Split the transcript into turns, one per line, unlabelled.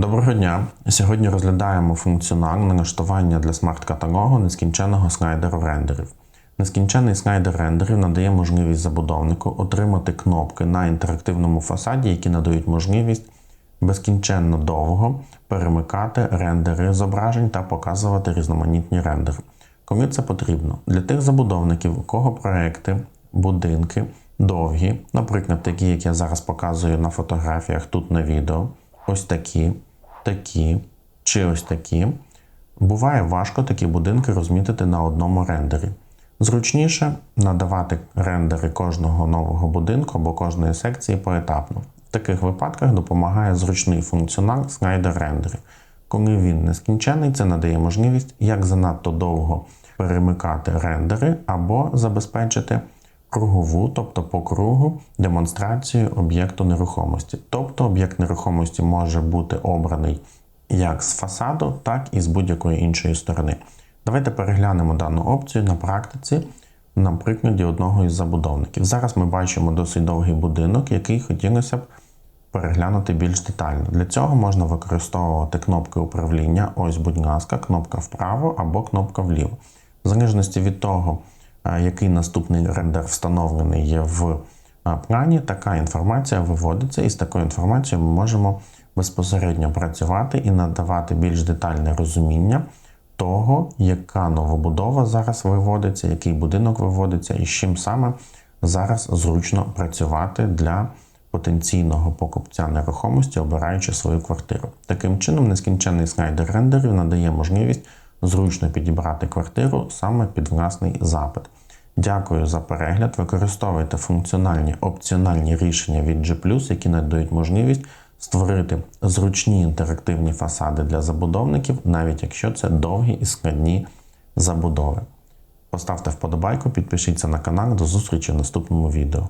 Доброго дня! Сьогодні розглядаємо функціонал налаштування для смарт-каталогу нескінченного снайдеру рендерів. Нескінчений снайдер рендерів надає можливість забудовнику отримати кнопки на інтерактивному фасаді, які надають можливість безкінченно довго перемикати рендери зображень та показувати різноманітні рендери. Коли це потрібно? Для тих забудовників, у кого проекти, будинки довгі, наприклад, такі, як я зараз показую на фотографіях тут на відео, ось такі, такі чи ось такі. Буває важко такі будинки розмітити на одному рендері. Зручніше надавати рендери кожного нового будинку або кожної секції поетапно. В таких випадках допомагає зручний функціонал Snyder рендерів. Коли він нескінчений, це надає можливість як занадто довго перемикати рендери або забезпечити кругову, тобто по кругу, демонстрацію об'єкту нерухомості. Тобто об'єкт нерухомості може бути обраний як з фасаду, так і з будь-якої іншої сторони. Давайте переглянемо дану опцію на практиці на прикладі одного із забудовників. Зараз ми бачимо досить довгий будинок, який хотілося б переглянути більш детально. Для цього можна використовувати кнопки управління. Ось, будь ласка, кнопка вправо або кнопка вліво. В залежності від того, який наступний рендер встановлений є в плані, така інформація виводиться, і з такою інформацією ми можемо безпосередньо працювати і надавати більш детальне розуміння того, яка новобудова зараз виводиться, який будинок виводиться, і з чим саме зараз зручно працювати для потенційного покупця нерухомості, обираючи свою квартиру. Таким чином, нескінченний снайдер рендерів надає можливість зручно підібрати квартиру саме під власний запит. Дякую за перегляд. Використовуйте функціональні опціональні рішення від G+, які надають можливість створити зручні інтерактивні фасади для забудовників, навіть якщо це довгі і складні забудови. Поставте вподобайку, підпишіться на канал. До зустрічі в наступному відео.